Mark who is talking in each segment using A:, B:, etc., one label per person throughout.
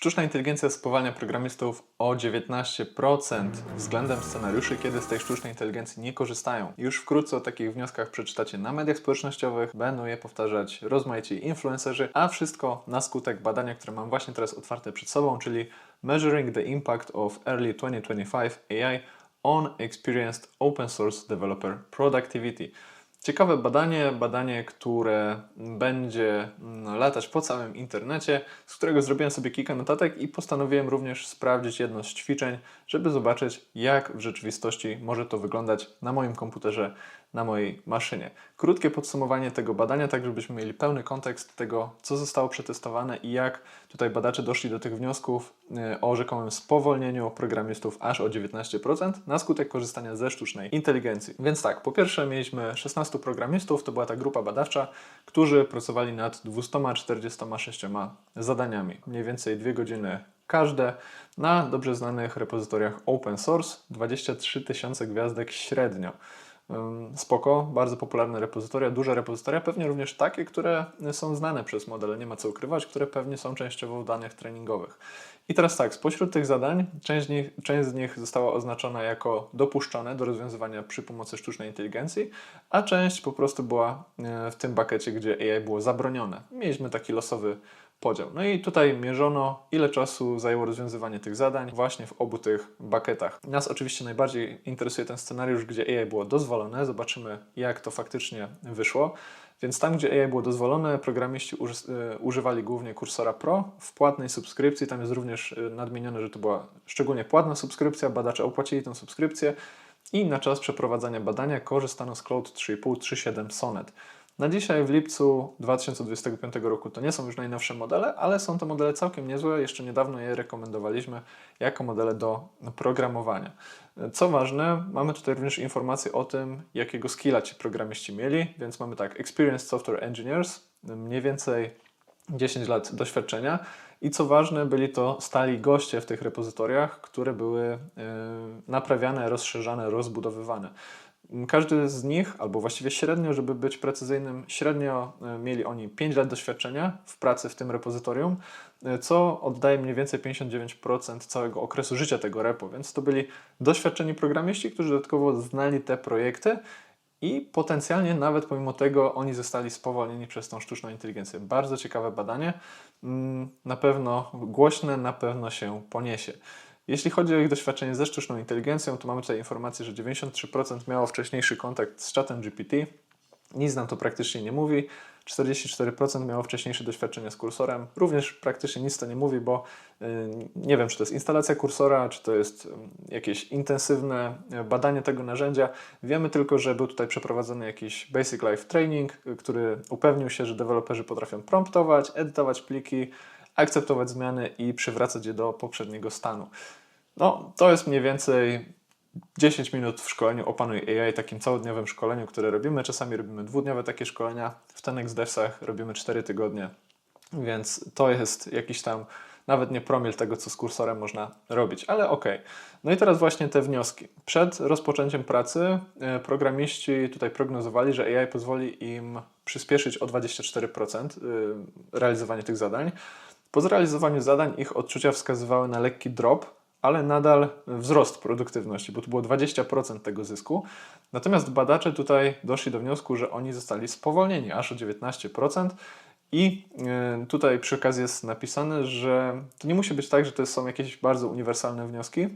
A: Sztuczna inteligencja spowalnia programistów o 19% względem scenariuszy, kiedy z tej sztucznej inteligencji nie korzystają. Już wkrótce o takich wnioskach przeczytacie na mediach społecznościowych, będą je powtarzać rozmaici influencerzy, a wszystko na skutek badania, które mam właśnie teraz otwarte przed sobą, czyli Measuring the Impact of Early 2025 AI on Experienced Open Source Developer Productivity. Ciekawe badanie, badanie, które będzie mm, latać po całym internecie, z którego zrobiłem sobie kilka notatek i postanowiłem również sprawdzić jedno z ćwiczeń, żeby zobaczyć, jak w rzeczywistości może to wyglądać na moim komputerze, na mojej maszynie. Krótkie podsumowanie tego badania, tak żebyśmy mieli pełny kontekst tego, co zostało przetestowane i jak tutaj badacze doszli do tych wniosków e, o rzekomym spowolnieniu programistów aż o 19% na skutek korzystania ze sztucznej inteligencji. Więc tak, po pierwsze mieliśmy 16 programistów, to była ta grupa badawcza, którzy pracowali nad 246 zadaniami. Mniej więcej 2 godziny każde na dobrze znanych repozytoriach open source, 23 tysiące gwiazdek średnio. Spoko, bardzo popularne repozytoria, duże repozytoria, pewnie również takie, które są znane przez modele, nie ma co ukrywać, które pewnie są częściowo w danych treningowych. I teraz tak, spośród tych zadań, część z nich, część z nich została oznaczona jako dopuszczone do rozwiązywania przy pomocy sztucznej inteligencji, a część po prostu była e, w tym buckecie, gdzie AI było zabronione. Mieliśmy taki losowy podział. No i tutaj mierzono, ile czasu zajęło rozwiązywanie tych zadań właśnie w obu tych bucketach. Nas oczywiście najbardziej interesuje ten scenariusz, gdzie AI było dozwolone. Zobaczymy, jak to faktycznie wyszło. Więc tam, gdzie AI było dozwolone, programiści e, używali głównie kursora Pro w płatnej subskrypcji. Tam jest również e, nadmienione, że to była szczególnie płatna subskrypcja. Badacze opłacili tę subskrypcję i na czas przeprowadzania badania korzystano z Cloud 3.5-3.7 Sonnet. Na dzisiaj, w lipcu 2025 roku, to nie są już najnowsze modele, ale są to modele całkiem niezłe. Jeszcze niedawno je rekomendowaliśmy jako modele do programowania. Co ważne, mamy tutaj również informacje o tym, jakiego skilla ci programiści mieli, więc mamy tak, Experienced Software Engineers, mniej więcej 10 lat doświadczenia i co ważne, byli to stali goście w tych repozytoriach, które były y, naprawiane, rozszerzane, rozbudowywane. Każdy z nich, albo właściwie średnio, żeby być precyzyjnym, średnio e, mieli oni 5 lat doświadczenia w pracy w tym repozytorium, e, co oddaje mniej więcej 59% całego okresu życia tego repo, więc to byli doświadczeni programiści, którzy dodatkowo znali te projekty i potencjalnie nawet pomimo tego oni zostali spowolnieni przez tą sztuczną inteligencję. Bardzo ciekawe badanie, Mm, na pewno głośne, na pewno się poniesie. Jeśli chodzi o ich doświadczenie ze sztuczną inteligencją, to mamy tutaj informację, że 93% miało wcześniejszy kontakt z czatem GPT. Nic nam to praktycznie nie mówi. 44% miało wcześniejsze doświadczenie z kursorem. Również praktycznie nic to nie mówi, bo y, nie wiem, czy to jest instalacja kursora, czy to jest y, jakieś intensywne y, badanie tego narzędzia. Wiemy tylko, że był tutaj przeprowadzony jakiś Basic Life Training, który upewnił się, że deweloperzy potrafią promptować, edytować pliki, akceptować zmiany i przywracać je do poprzedniego stanu. No, to jest mniej więcej 10 minut w szkoleniu Opanuj AI, takim całodniowym szkoleniu, które robimy. Czasami robimy dwudniowe takie szkolenia. W Tenex Devsach robimy 4 tygodnie, więc to jest jakiś tam nawet nie promil tego, co z kursorem można robić, ale okej. No i teraz właśnie te wnioski. Przed rozpoczęciem pracy e, programiści tutaj prognozowali, że AI pozwoli im przyspieszyć o 24% y, realizowanie tych zadań. Po zrealizowaniu zadań ich odczucia wskazywały na lekki drop, ale nadal wzrost produktywności, bo to było 20% tego zysku. Natomiast badacze tutaj doszli do wniosku, że oni zostali spowolnieni aż o 19%. I y, tutaj przy okazji jest napisane, że to nie musi być tak, że to są jakieś bardzo uniwersalne wnioski.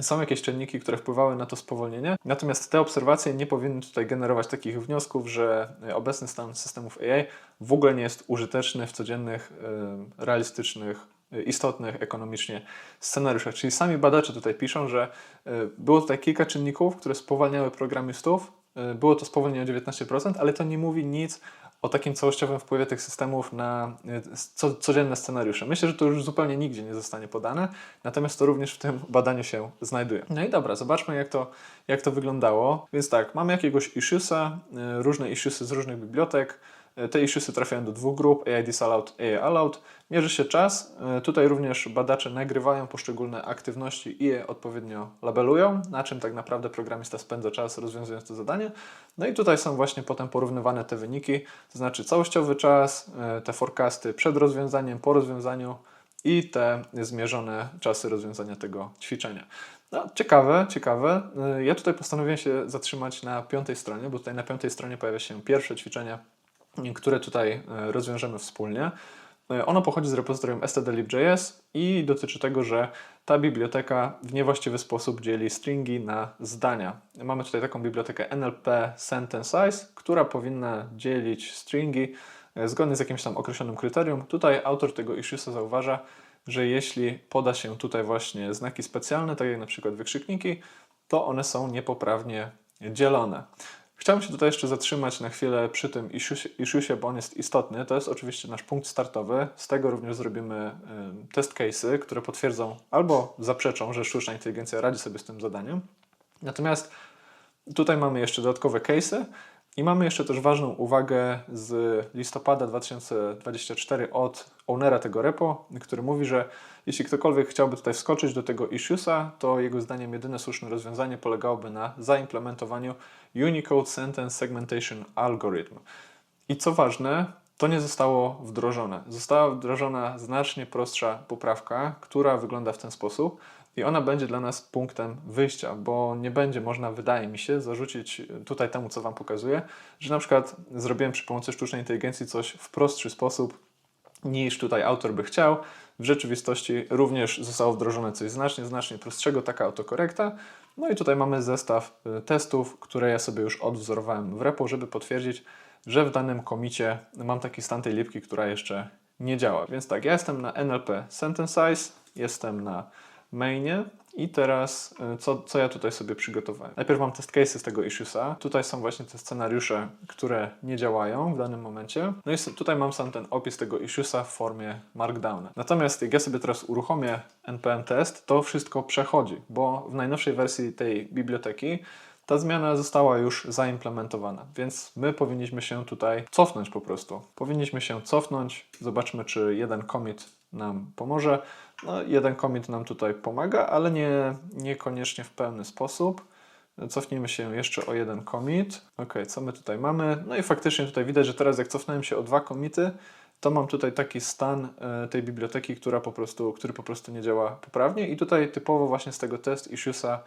A: Są jakieś czynniki, które wpływały na to spowolnienie, natomiast te obserwacje nie powinny tutaj generować takich wniosków, że y, obecny stan systemów AI w ogóle nie jest użyteczny w codziennych, y, realistycznych, y, istotnych ekonomicznie scenariuszach. Czyli sami badacze tutaj piszą, że było tutaj kilka czynników, które spowalniały programistów. Y, Było to spowolnienie o 19%, ale to nie mówi nic o takim całościowym wpływie tych systemów na y, co, codzienne scenariusze. Myślę, że to już zupełnie nigdzie nie zostanie podane, natomiast to również w tym badaniu się znajduje. No i dobra, zobaczmy jak to, jak to wyglądało. Więc tak, mamy jakiegoś issuesa, y, różne issuesy z różnych bibliotek. Y, Te issuesy trafiają do dwóch grup, AI disallowed, AI allowed. Mierzy się czas. Y, Tutaj również badacze nagrywają poszczególne aktywności i je odpowiednio labelują, na czym tak naprawdę programista spędza czas rozwiązując to zadanie. No i tutaj są właśnie potem porównywane te wyniki, to znaczy całościowy czas, y, te forecasty przed rozwiązaniem, po rozwiązaniu i te zmierzone czasy rozwiązania tego ćwiczenia. No, ciekawe, ciekawe. Ja tutaj postanowiłem się zatrzymać na piątej stronie, bo tutaj na piątej stronie pojawia się pierwsze ćwiczenie, które tutaj y, rozwiążemy wspólnie. Y, Ono pochodzi z repozytorium stdlib.js i dotyczy tego, że ta biblioteka w niewłaściwy sposób dzieli stringi na zdania. Mamy tutaj taką bibliotekę NLP Sentence która powinna dzielić stringi e, zgodnie z jakimś tam określonym kryterium. Tutaj autor tego issuesa zauważa, że jeśli poda się tutaj właśnie znaki specjalne, tak jak na przykład wykrzykniki, to one są niepoprawnie dzielone. Chciałbym się tutaj jeszcze zatrzymać na chwilę przy tym issuesie, bo on jest istotny. To jest oczywiście nasz punkt startowy. Z tego również zrobimy test case'y, które potwierdzą albo zaprzeczą, że sztuczna inteligencja radzi sobie z tym zadaniem. Natomiast tutaj mamy jeszcze dodatkowe case'y i mamy jeszcze też ważną uwagę z listopada 2024 od ownera tego repo, który mówi, że jeśli ktokolwiek chciałby tutaj wskoczyć do tego issuesa, to jego zdaniem jedyne słuszne rozwiązanie polegałoby na zaimplementowaniu Unicode Sentence Segmentation Algorithm. I co ważne, to nie zostało wdrożone. Została wdrożona znacznie prostsza poprawka, która wygląda w ten sposób. I ona będzie dla nas punktem wyjścia, bo nie będzie można, wydaje mi się, zarzucić tutaj temu, co Wam pokazuję, że na przykład zrobiłem przy pomocy sztucznej inteligencji coś w prostszy sposób, niż tutaj autor by chciał. W rzeczywistości również zostało wdrożone coś znacznie, znacznie prostszego, taka autokorekta. No i tutaj mamy zestaw y, testów, które ja sobie już odwzorowałem w repo, żeby potwierdzić, że w danym komicie mam taki stan tej lipki, która jeszcze nie działa. Więc tak, ja jestem na NLP Sentence Size, jestem na mainie i teraz y, co, co ja tutaj sobie przygotowałem? Najpierw mam test cases tego issuesa. Tutaj są właśnie te scenariusze, które nie działają w danym momencie. No i tutaj mam sam ten opis tego issuesa w formie markdowna. Natomiast jak ja sobie teraz uruchomię npm test, to wszystko przechodzi, bo w najnowszej wersji tej biblioteki ta zmiana została już zaimplementowana, więc my powinniśmy się tutaj cofnąć po prostu. Powinniśmy się cofnąć, zobaczmy czy jeden commit nam pomoże. No, jeden commit nam tutaj pomaga, ale nie, niekoniecznie w pełny sposób. Cofnijmy się jeszcze o jeden commit. Ok, co my tutaj mamy? No i faktycznie tutaj widać, że teraz jak cofnąłem się o dwa commity, to mam tutaj taki stan e, tej biblioteki, która po prostu, który po prostu nie działa poprawnie. I tutaj typowo właśnie z tego test issuesa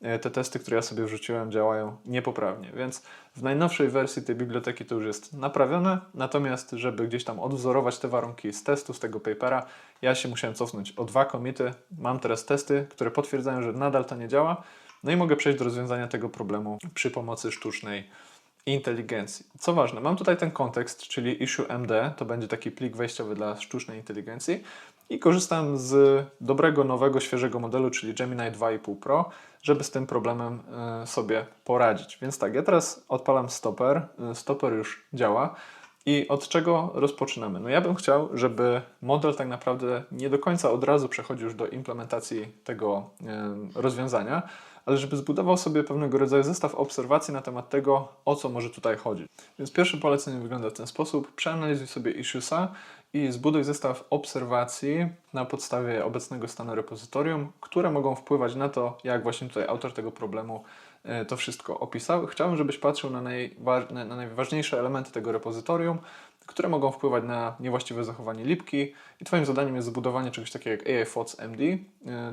A: te testy, które ja sobie wrzuciłem, działają niepoprawnie. Więc w najnowszej wersji tej biblioteki to już jest naprawione. Natomiast, żeby gdzieś tam odwzorować te warunki z testu, z tego papera, ja się musiałem cofnąć o dwa komity. Mam teraz testy, które potwierdzają, że nadal to nie działa. No i mogę przejść do rozwiązania tego problemu przy pomocy sztucznej inteligencji. Co ważne, mam tutaj ten kontekst, czyli issueMD, to będzie taki plik wejściowy dla sztucznej inteligencji i korzystam z dobrego, nowego, świeżego modelu, czyli Gemini 2,5 Pro, żeby z tym problemem e, sobie poradzić. Więc tak, ja teraz odpalam stoper, e, stoper już działa. I od czego rozpoczynamy? No ja bym chciał, żeby model tak naprawdę nie do końca od razu przechodził już do implementacji tego em, rozwiązania, ale żeby zbudował sobie pewnego rodzaju zestaw obserwacji na temat tego, o co może tutaj chodzić. Więc pierwsze polecenie wygląda w ten sposób. Przeanalizuj sobie issuesa i zbuduj zestaw obserwacji na podstawie obecnego stanu repozytorium, które mogą wpływać na to, jak właśnie tutaj autor tego problemu e, to wszystko opisał. Chciałbym, żebyś patrzył na, na najważniejsze elementy tego repozytorium, które mogą wpływać na niewłaściwe zachowanie lipki. I Twoim zadaniem jest zbudowanie czegoś takiego jak AI MD, yy,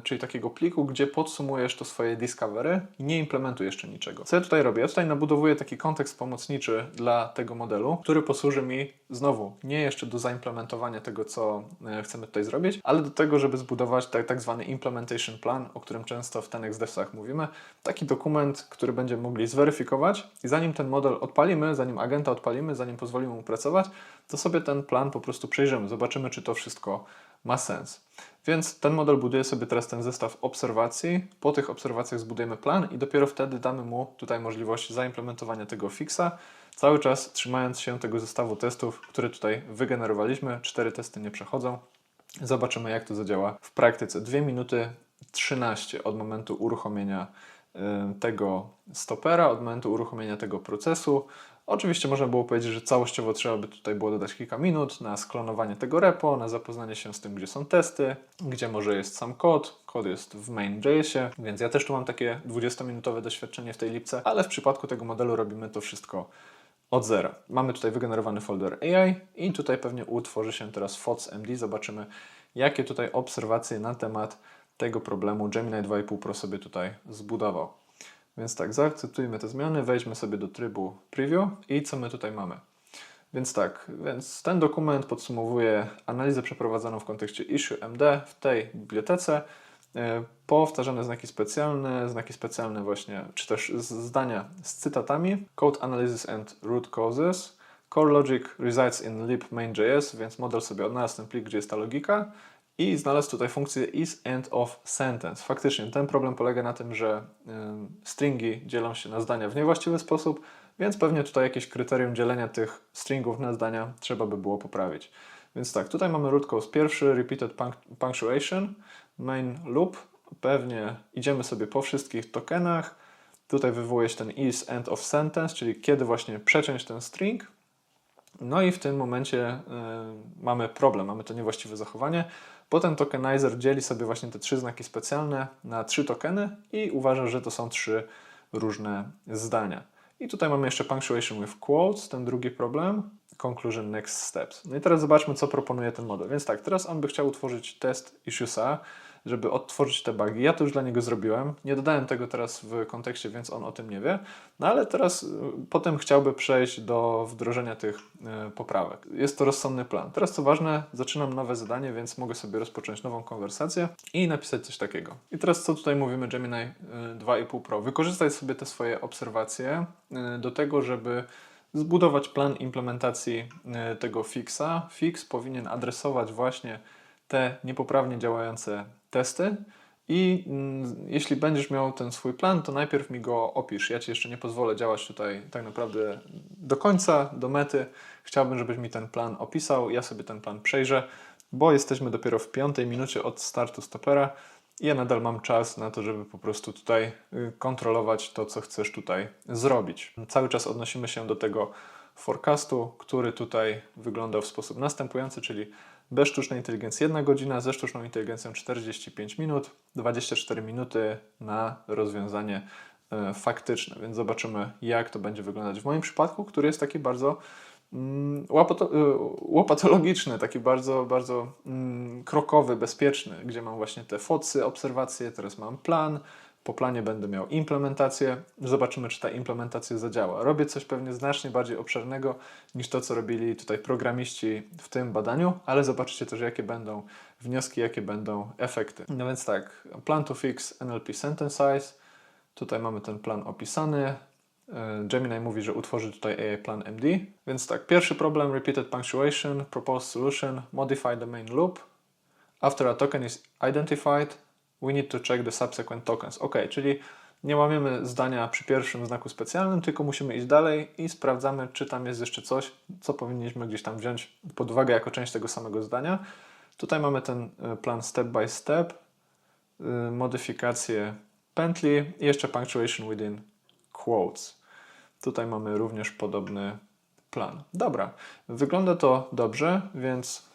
A: czyli takiego pliku, gdzie podsumujesz to swoje discovery i nie implementujesz jeszcze niczego. Co ja tutaj robię? Ja tutaj nabudowuję taki kontekst pomocniczy dla tego modelu, który posłuży mi znowu nie jeszcze do zaimplementowania tego, co e, chcemy tutaj zrobić, ale do tego, żeby zbudować tak, tak zwany implementation plan, o którym często w Tenex Devsach mówimy. Taki dokument, który będziemy mogli zweryfikować i zanim ten model odpalimy, zanim agenta odpalimy, zanim pozwolimy mu pracować, to sobie ten plan po prostu przejrzymy, zobaczymy, czy to wszystko ma sens. Więc ten model buduje sobie teraz ten zestaw obserwacji. Po tych obserwacjach zbudujemy plan i dopiero wtedy damy mu tutaj możliwość zaimplementowania tego fixa, cały czas trzymając się tego zestawu testów, które tutaj wygenerowaliśmy. Cztery testy nie przechodzą. Zobaczymy, jak to zadziała w praktyce. 2 minuty 13 od momentu uruchomienia y, tego stopera, od momentu uruchomienia tego procesu. Oczywiście można było powiedzieć, że całościowo trzeba by tutaj było dodać kilka minut na sklonowanie tego repo, na zapoznanie się z tym, gdzie są testy, gdzie może jest sam kod. Kod jest w main.jsie, więc ja też tu mam takie 20-minutowe doświadczenie w tej lipce, ale w przypadku tego modelu robimy to wszystko od zera. Mamy tutaj wygenerowany folder AI i tutaj pewnie utworzy się teraz FOTS MD. Zobaczymy, jakie tutaj obserwacje na temat tego problemu Gemini 2,5 Pro sobie tutaj zbudował. Więc tak, zaakceptujmy te zmiany, wejdźmy sobie do trybu preview i co my tutaj mamy. Więc tak, więc ten dokument podsumowuje analizę przeprowadzoną w kontekście issue MD w tej bibliotece. E, Powtarzane znaki specjalne, znaki specjalne właśnie, czy też zdania z cytatami. Code analysis and root causes. Core logic resides in lib main.js, więc model sobie odnalazł ten plik, gdzie jest ta logika i znalazł tutaj funkcję is end of sentence. Faktycznie ten problem polega na tym, że stringi dzielą się na zdania w niewłaściwy sposób, więc pewnie tutaj jakieś kryterium dzielenia tych stringów na zdania trzeba by było poprawić. Więc tak, tutaj mamy root cause pierwszy, repeated punct- punctuation, main loop, pewnie idziemy sobie po wszystkich tokenach, tutaj wywołuje się ten is end of sentence, czyli kiedy właśnie przeciąć ten string, no i w tym momencie y, mamy problem, mamy to niewłaściwe zachowanie. Potem tokenizer dzieli sobie właśnie te trzy znaki specjalne na trzy tokeny i uważa, że to są trzy różne zdania. I tutaj mamy jeszcze punctuation with quotes, ten drugi problem, conclusion next steps. No i teraz zobaczmy, co proponuje ten model. Więc tak, teraz on by chciał utworzyć test issuesa, żeby odtworzyć te bugi. Ja to już dla niego zrobiłem. Nie dodałem tego teraz w kontekście, więc on o tym nie wie. No ale teraz y, potem chciałby przejść do wdrożenia tych y, poprawek. Jest to rozsądny plan. Teraz co ważne, zaczynam nowe zadanie, więc mogę sobie rozpocząć nową konwersację i napisać coś takiego. I teraz co tutaj mówimy Gemini y, 2,5 Pro? Wykorzystaj sobie te swoje obserwacje y, do tego, żeby zbudować plan implementacji y, tego fixa. Fix powinien adresować właśnie te niepoprawnie działające testy. I mm, jeśli będziesz miał ten swój plan, to najpierw mi go opisz. Ja ci jeszcze nie pozwolę działać tutaj tak naprawdę do końca, do mety. Chciałbym, żebyś mi ten plan opisał. Ja sobie ten plan przejrzę, bo jesteśmy dopiero w piątej minucie od startu stopera. I ja nadal mam czas na to, żeby po prostu tutaj y, kontrolować to, co chcesz tutaj zrobić. Cały czas odnosimy się do tego forecastu, który tutaj wyglądał w sposób następujący, czyli bez sztucznej inteligencji 1 godzina, ze sztuczną inteligencją 45 minut, 24 minuty na rozwiązanie e, faktyczne. Więc zobaczymy, jak to będzie wyglądać w moim przypadku, który jest taki bardzo mm, y, łopatologiczny, taki bardzo, bardzo mm, krokowy, bezpieczny, gdzie mam właśnie te focy, obserwacje, teraz mam plan, po planie będę miał implementację. Zobaczymy, czy ta implementacja zadziała. Robię coś pewnie znacznie bardziej obszernego niż to, co robili tutaj programiści w tym badaniu, ale zobaczycie też, jakie będą wnioski, jakie będą efekty. No więc tak, plan to fix NLP sentence size. Tutaj mamy ten plan opisany. E, Gemini mówi, że utworzy tutaj AI plan MD. Więc tak, pierwszy problem, repeated punctuation, proposed solution, modify the main loop. After a token is identified, we need to check the subsequent tokens. Ok, czyli nie łamiemy zdania przy pierwszym znaku specjalnym, tylko musimy iść dalej i sprawdzamy, czy tam jest jeszcze coś, co powinniśmy gdzieś tam wziąć pod uwagę jako część tego samego zdania. Tutaj mamy ten e, plan step by step, y, modyfikację pętli i jeszcze punctuation within quotes. Tutaj mamy również podobny plan. Dobra, wygląda to dobrze, więc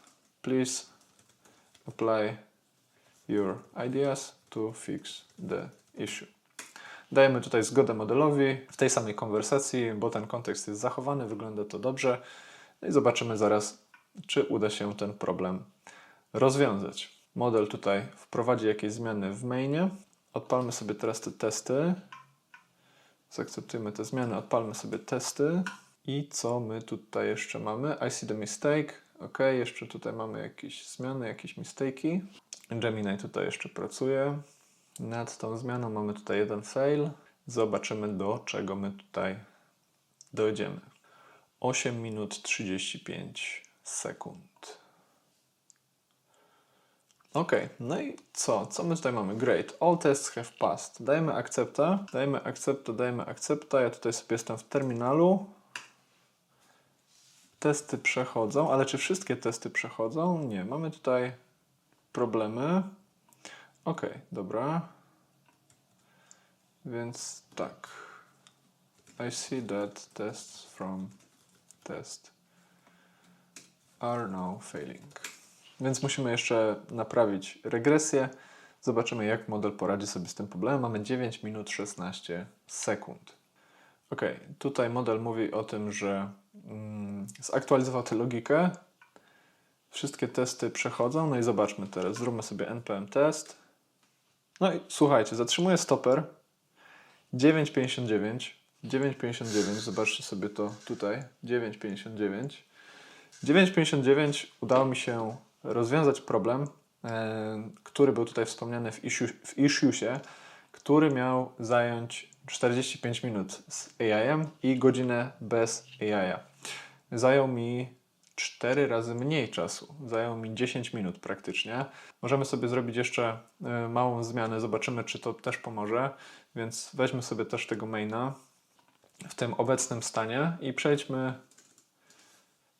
A: please apply your ideas to fix the issue. Dajemy tutaj zgodę modelowi w tej samej konwersacji, bo ten kontekst jest zachowany, wygląda to dobrze. No i zobaczymy zaraz, czy uda się ten problem rozwiązać. Model tutaj wprowadzi jakieś zmiany w mainie. Odpalmy sobie teraz te testy. Zaakceptujmy te zmiany, odpalmy sobie testy. I co my tutaj jeszcze mamy? I see the mistake. Ok, jeszcze tutaj mamy jakieś zmiany, jakieś mistaki. Gemini tutaj jeszcze pracuje. Nad tą zmianą mamy tutaj jeden fail. Zobaczymy do czego my tutaj dojdziemy. 8 minut 35 sekund. Ok, no i co? Co my tutaj mamy? Great. All tests have passed. Dajemy akcepta, dajemy akcepta, dajemy akcepta. Ja tutaj sobie jestem w terminalu. Testy przechodzą, ale czy wszystkie testy przechodzą? Nie. Mamy tutaj problemy. Ok, dobra. Więc tak. I see that tests from test are now failing. Więc musimy jeszcze naprawić regresję. Zobaczymy, jak model poradzi sobie z tym problemem. Mamy 9 minut 16 sekund. Ok, tutaj model mówi o tym, że mm, zaktualizował tę logikę Wszystkie testy przechodzą. No i zobaczmy teraz. Zróbmy sobie npm test. No i słuchajcie, zatrzymuję stoper 9,59. 9,59, zobaczcie sobie to tutaj. 9,59. 9,59 udało mi się rozwiązać problem, e, który był tutaj wspomniany w, issue, issuesie, który miał zająć 45 minut z AI-em i godzinę bez AI-a. Zajął mi 4 razy mniej czasu. Zajął mi 10 minut praktycznie. Możemy sobie zrobić jeszcze e, małą zmianę, zobaczymy, czy to też pomoże. Więc weźmy sobie też tego maina w tym obecnym stanie i przejdźmy,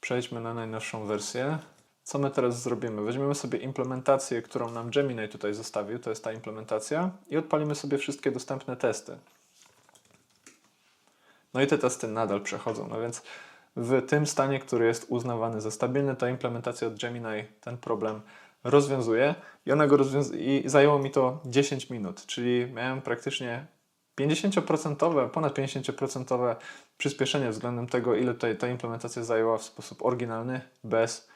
A: przejdźmy na najnowszą wersję. Co my teraz zrobimy? Weźmiemy sobie implementację, którą nam Gemini tutaj zostawił, to jest ta implementacja, i odpalimy sobie wszystkie dostępne testy. No i te testy nadal przechodzą, no więc w tym stanie, który jest uznawany za stabilny, ta implementacja od Gemini ten problem rozwiązuje. I ona go rozwiąz- i zajęło mi to 10 minut, czyli miałem praktycznie 50%, ponad 50% przyspieszenie względem tego, ile tutaj ta implementacja zajęła w sposób oryginalny, bez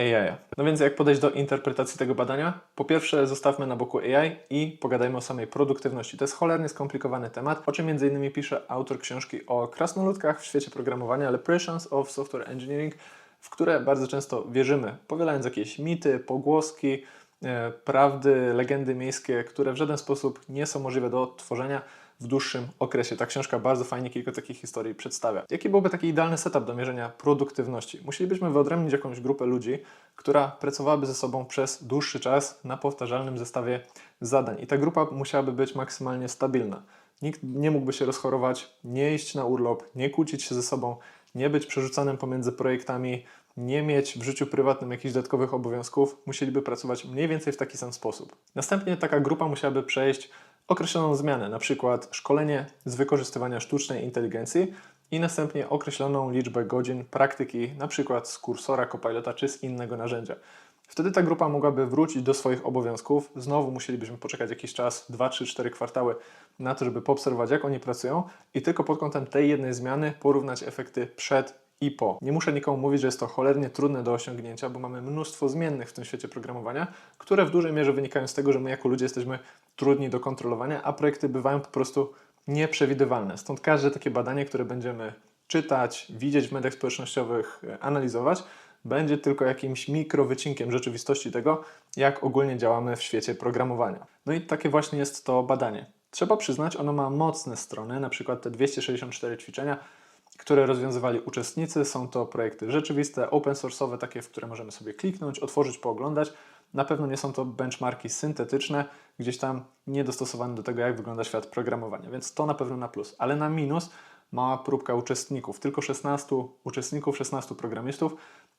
A: AI. No więc jak podejść do interpretacji tego badania? Po pierwsze zostawmy na boku AI i pogadajmy o samej produktywności. To jest cholernie skomplikowany temat, o czym m.in. pisze autor książki o krasnoludkach w świecie programowania Leprechauns of Software Engineering, w które bardzo często wierzymy, powielając jakieś mity, pogłoski, e, prawdy, legendy miejskie, które w żaden sposób nie są możliwe do odtworzenia w dłuższym okresie. Ta książka bardzo fajnie kilka takich historii przedstawia. Jaki byłby taki idealny setup do mierzenia produktywności? Musielibyśmy wyodrębnić jakąś grupę ludzi, która pracowałaby ze sobą przez dłuższy czas na powtarzalnym zestawie zadań. I ta grupa musiałaby być maksymalnie stabilna. Nikt nie mógłby się rozchorować, nie iść na urlop, nie kłócić się ze sobą, nie być przerzucanym pomiędzy projektami, nie mieć w życiu prywatnym jakichś dodatkowych obowiązków, musieliby pracować mniej więcej w taki sam sposób. Następnie taka grupa musiałaby przejść określoną zmianę, na przykład szkolenie z wykorzystywania sztucznej inteligencji i następnie określoną liczbę godzin praktyki, na przykład z kursora, Copilota czy z innego narzędzia. Wtedy ta grupa mogłaby wrócić do swoich obowiązków. Znowu musielibyśmy poczekać jakiś czas, 2, 3, 4 kwartały na to, żeby poobserwować, jak oni pracują i tylko pod kątem tej jednej zmiany porównać efekty przed i po. Nie muszę nikomu mówić, że jest to cholernie trudne do osiągnięcia, bo mamy mnóstwo zmiennych w tym świecie programowania, które w dużej mierze wynikają z tego, że my jako ludzie jesteśmy trudni do kontrolowania, a projekty bywają po prostu nieprzewidywalne. Stąd każde takie badanie, które będziemy czytać, widzieć w mediach społecznościowych, e, analizować, będzie tylko jakimś mikrowycinkiem rzeczywistości tego, jak ogólnie działamy w świecie programowania. No i takie właśnie jest to badanie. Trzeba przyznać, ono ma mocne strony, na przykład te 264 ćwiczenia, które rozwiązywali uczestnicy. Są to projekty rzeczywiste, open source'owe, takie, w które możemy sobie kliknąć, otworzyć, pooglądać. Na pewno nie są to benchmarki syntetyczne, gdzieś tam niedostosowane do tego, jak wygląda świat programowania, więc to na pewno na plus. Ale na minus mała próbka uczestników. Tylko 16 uczestników, 16 programistów,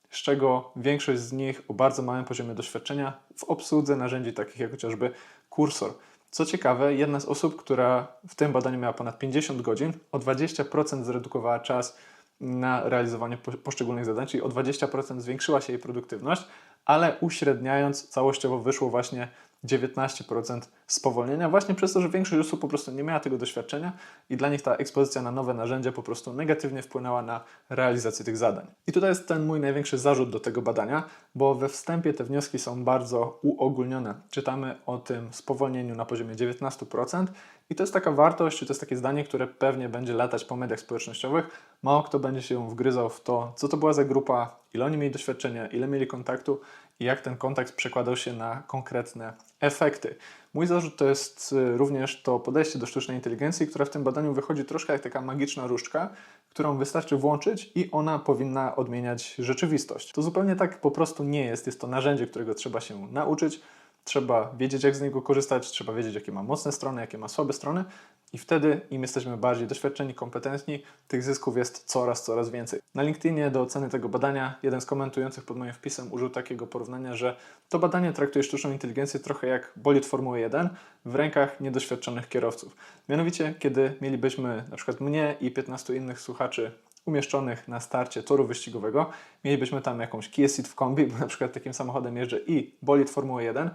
A: z czego większość z nich o bardzo małym poziomie doświadczenia w obsłudze narzędzi takich jak chociażby kursor. Co ciekawe, jedna z osób, która w tym badaniu miała ponad 50 godzin, o 20% zredukowała czas na realizowanie poszczególnych zadań, czyli o 20% zwiększyła się jej produktywność, ale uśredniając całościowo wyszło właśnie 19% spowolnienia, właśnie przez to, że większość osób po prostu nie miała tego doświadczenia i dla nich ta ekspozycja na nowe narzędzia po prostu negatywnie wpłynęła na realizację tych zadań. I tutaj jest ten mój największy zarzut do tego badania, bo we wstępie te wnioski są bardzo uogólnione. Czytamy o tym spowolnieniu na poziomie 19% i to jest taka wartość, czy to jest takie zdanie, które pewnie będzie latać po mediach społecznościowych. Mało kto będzie się wgryzał w to, co to była za grupa, ile oni mieli doświadczenia, ile mieli kontaktu i jak ten kontakt przekładał się na konkretne efekty. Mój zarzut to jest y, również to podejście do sztucznej inteligencji, która w tym badaniu wychodzi troszkę jak taka magiczna różdżka, którą wystarczy włączyć i ona powinna odmieniać rzeczywistość. To zupełnie tak po prostu nie jest. Jest to narzędzie, którego trzeba się nauczyć Trzeba wiedzieć, jak z niego korzystać, trzeba wiedzieć, jakie ma mocne strony, jakie ma słabe strony, i wtedy, im jesteśmy bardziej doświadczeni, kompetentni, tych zysków jest coraz, coraz więcej. Na LinkedInie do oceny tego badania jeden z komentujących pod moim wpisem użył takiego porównania, że to badanie traktuje sztuczną inteligencję trochę jak bolid Formuły 1 w rękach niedoświadczonych kierowców. Mianowicie, kiedy mielibyśmy na przykład mnie i 15 innych słuchaczy umieszczonych na starcie toru wyścigowego, mielibyśmy tam jakąś Kia Ceed w kombi, bo na przykład takim samochodem jeżdżę i bolid Formuły 1,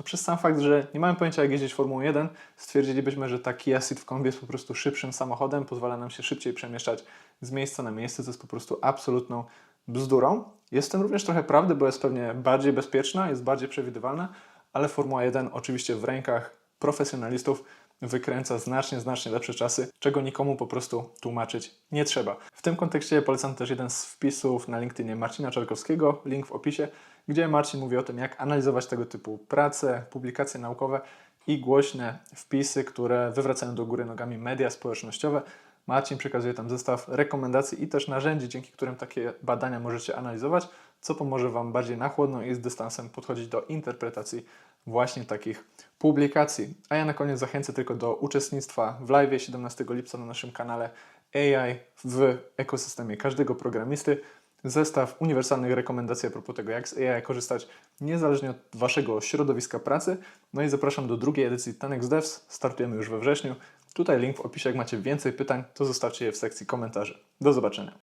A: to przez sam fakt, że nie mamy pojęcia jak jeździć Formułą 1, stwierdzilibyśmy, że ta Kia Ceed w kombi jest po prostu szybszym samochodem, pozwala nam się szybciej przemieszczać z miejsca na miejsce, co jest po prostu absolutną bzdurą. Jest również trochę prawdy, bo jest pewnie bardziej bezpieczna, jest bardziej przewidywalna, ale Formuła 1 oczywiście w rękach profesjonalistów wykręca znacznie, znacznie lepsze czasy, czego nikomu po prostu tłumaczyć nie trzeba. W tym kontekście polecam też jeden z wpisów na LinkedInie Marcina Czarkowskiego, link w opisie, gdzie Marcin mówi o tym, jak analizować tego typu prace, publikacje naukowe i głośne wpisy, które wywracają do góry nogami media społecznościowe. Marcin przekazuje tam zestaw rekomendacji i też narzędzi, dzięki którym takie badania możecie analizować, co pomoże Wam bardziej na chłodno i z dystansem podchodzić do interpretacji właśnie takich publikacji. A ja na koniec zachęcę tylko do uczestnictwa w live 17 lipca na naszym kanale AI w ekosystemie każdego programisty. Zestaw uniwersalnych rekomendacji a propos tego, jak z AI korzystać niezależnie od Waszego środowiska pracy. No i zapraszam do drugiej edycji Tenex Devs. Startujemy już we wrześniu. Tutaj link w opisie, jak macie więcej pytań, to zostawcie je w sekcji komentarzy. Do zobaczenia.